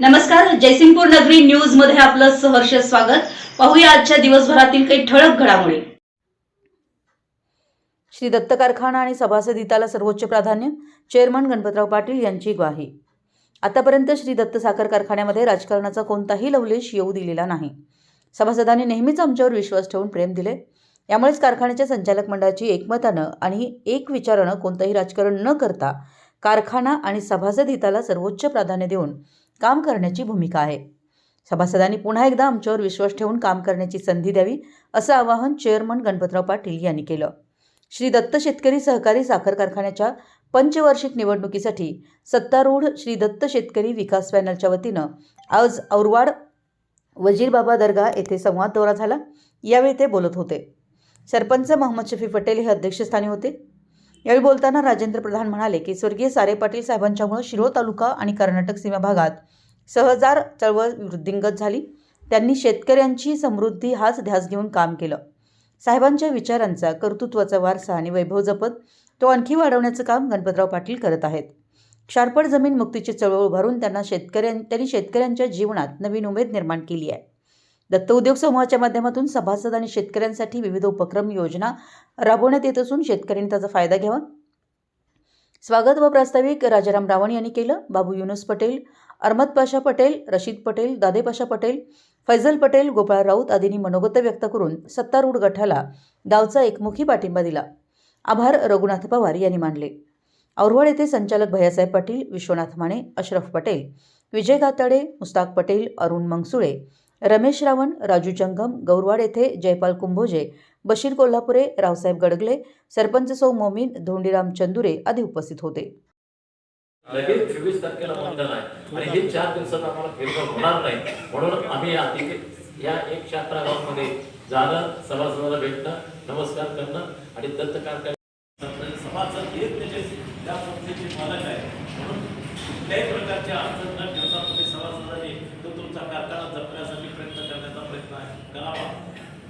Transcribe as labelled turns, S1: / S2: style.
S1: नमस्कार जयसिंगपूर नगरी न्यूजमध्ये आपलं सहर्ष स्वागत. पाहूया आजच्या दिवसभरातील काही ठळक घडामोडी.
S2: श्री दत्त कारखाना आणि सभासद हिताला सर्वोच्च प्राधान्य चेअरमन गणपतराव पाटील यांची ग्वाही. आतापर्यंत श्री दत्त साखर कारखान्यामध्ये राजकारणाचा कोणताही लवलेश येऊ दिलेला नाही. सभासदांनी नेहमीच आमच्यावर विश्वास ठेवून प्रेम दिले. यामुळेच कारखान्याच्या संचालक मंडळाची एकमतानं आणि एक विचारानं कोणतंही राजकारण न करता कारखाना आणि सभासद हिताला सर्वोच्च प्राधान्य देऊन काम करण्याची भूमिका आहे. सभासदांनी पुन्हा एकदा आमच्यावर विश्वास ठेवून काम करण्याची संधी द्यावी असं आवाहन चेअरमन गणपतराव पाटील यांनी केलं. श्री दत्त शेतकरी सहकारी साखर कारखान्याच्या पंचवार्षिक निवडणुकीसाठी सत्तारूढ श्री दत्त शेतकरी विकास पॅनलच्या वतीनं आज औरवाड वजीरबाबा दर्गा येथे संवाद दौरा झाला. यावेळी ते बोलत होते. सरपंच मोहम्मद शफी पटेल हे अध्यक्षस्थानी होते. यावेळी बोलताना राजेंद्र प्रधान म्हणाले की स्वर्गीय सारे पाटील साहेबांच्यामुळे शिरोळ तालुका आणि कर्नाटक सीमा भागात सहजार चळवळ वृद्धिंगत झाली. त्यांनी शेतकऱ्यांची समृद्धी हाच ध्यास घेऊन काम केलं. साहेबांच्या विचारांचा कर्तृत्वाचा वारसा आणि वैभव जपत तो आणखी वाढवण्याचं काम गणपतराव पाटील करत आहेत. क्षारपड जमीन मुक्तीची चळवळ उभारून त्यांना शेतकऱ्यां त्यांनी शेतकऱ्यांच्या जीवनात नवीन उमेद निर्माण केली आहे. दत्त उद्योग समूहाच्या माध्यमातून सभासद आणि शेतकऱ्यांसाठी विविध उपक्रम योजना राबवण्यात येत असून शेतकऱ्यांनी त्याचा फायदा घ्यावा. स्वागत व प्रास्ताविक राजाराम रावण यांनी केलं. बाबू युनुस पटेल अरमद पाशा पटेल रशीद पटेल दादेपाशा पटेल फैजल पटेल गोपाळ राऊत आदींनी मनोगत व्यक्त करून सत्तारूढ गटाला गावचा एकमुखी पाठिंबा दिला. आभार रघुनाथ पवार यांनी मानले. औरवाड येथे संचालक भैयासाहेब पाटील विश्वनाथ माने अशरफ पटेल विजय गाताडे मुस्ताक पटेल अरुण मंगसुळे रमेश रावण राजू जंगम गौरवाड येथे जयपाल कुंभोजे बशीर कोल्हापुरे रावसाहेब गडगले सरपंच सौ मोमीन धोंडीराम चंदुरे आदी उपस्थित होते.
S3: लगेच चोवीस तारखेला मतदान आहे. आणि हे चार दिवसात आम्हाला फेरफार होणार नाही. म्हणून आम्ही अतिशय या एक शात्रा गावामध्ये जाणं सभासदाला भेटणं नमस्कार करणं आणि दत्त कारखाना सभासद हेच त्याचे त्या संस्थेचे मालक आहे म्हणून कुठल्याही प्रकारच्या अडचण न ठेवता तुम्ही सभासदांनी तो तुमचा कारखाना जपण्यासाठी प्रयत्न करण्याचा प्रयत्न आहे करावा दत्त कारखाना